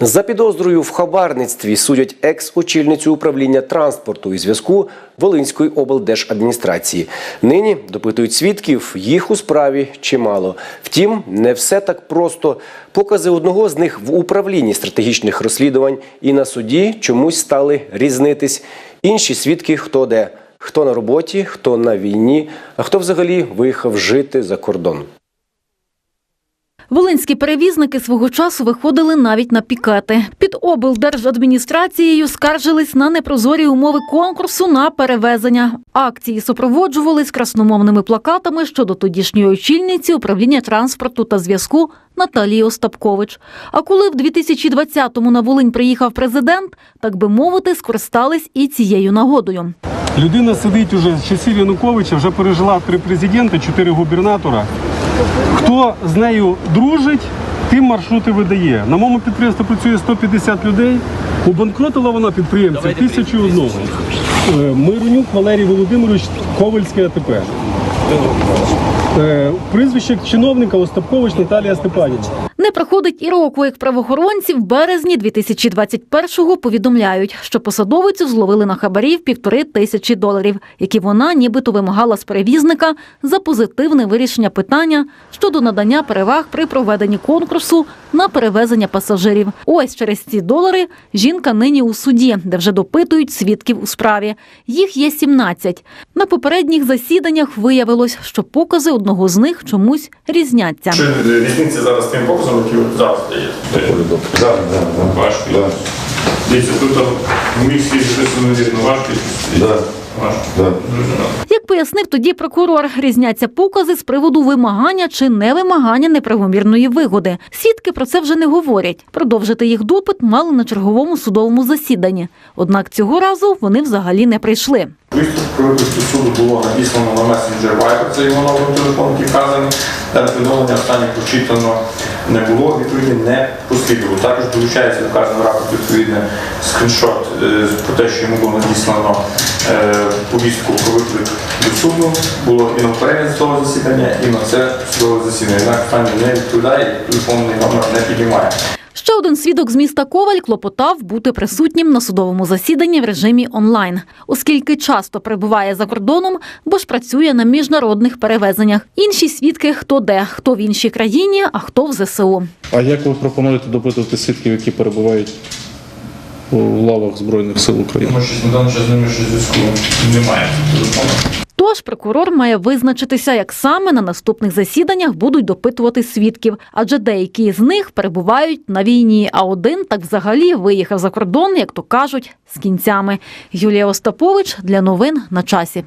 За підозрою в хабарництві судять екс-очільницю управління транспорту і зв'язку Волинської облдержадміністрації. Нині допитують свідків, їх у справі чимало. Втім, не все так просто. Покази одного з них в управлінні стратегічних розслідувань і на суді чомусь стали різнитись. Інші свідки хто де, хто на роботі, хто на війні, а хто взагалі виїхав жити за кордон. Волинські перевізники свого часу виходили навіть на пікети. Під облдержадміністрацією скаржились на непрозорі умови конкурсу на перевезення. Акції супроводжувались красномовними плакатами щодо тодішньої очільниці управління транспорту та зв'язку Наталії Остапкович. А коли в 2020-му на Волинь приїхав президент, так би мовити, скористались і цією нагодою. Людина сидить уже з часів Януковича, вже пережила три президента, чотири губернатора. Хто з нею дружить, тим маршрути видає. На моєму підприємстві працює 150 людей. Убанкротила вона підприємців тисячу одного. Е, Миронюк Валерій Володимирович Ковальське АТП. Е, Прізвище чиновника Остапкович Наталія Степанівна. Не проходить і року, як правоохоронці в березні 2021-го повідомляють, що посадовицю зловили на хабарів півтори тисячі доларів, які вона нібито вимагала з перевізника за позитивне вирішення питання щодо надання переваг при проведенні конкурсу на перевезення пасажирів. Ось через ці долари жінка нині у суді, де вже допитують свідків у справі. Їх є 17. На попередніх засіданнях виявилось, що покази одного з них чомусь різняться. Що різниця зараз тим показом, який ви зараз да, да. Важкий. Да. Дивіться, тут в місці щось невірно. Да. Зрозуміло. Як пояснив тоді прокурор, різняться покази з приводу вимагання чи невимагання неправомірної вигоди. Свідки про це вже не говорять. Продовжити їх допит мали на черговому судовому засіданні. Однак цього разу вони взагалі не прийшли. Виступ про суду було надіслано на месенджер Viber, це його номер телефону, який вказаний. Та повідомлення останнє прочитано не було, відповідно не послідувало. Також долучається до вказаного рапорту відповідний скріншот е, про те, що йому було надіслано е, повістку про виклик до суду. Було і на попереднє судове засідання, і на це судове засідання. Однак останнє не відповідає, і телефонний номер не піднімає. Ще один свідок з міста Коваль клопотав бути присутнім на судовому засіданні в режимі онлайн, оскільки часто перебуває за кордоном, бо ж працює на міжнародних перевезеннях. Інші свідки хто де, хто в іншій країні, а хто в ЗСУ. А як ви пропонуєте допитувати свідків, які перебувають у лавах Збройних сил України? Тому що на час з ними щось зв'язку немає. Тож прокурор має визначитися, як саме на наступних засіданнях будуть допитувати свідків, адже деякі з них перебувають на війні, а один так взагалі виїхав за кордон, як то кажуть, з кінцями. Юлія Остапович для новин на часі.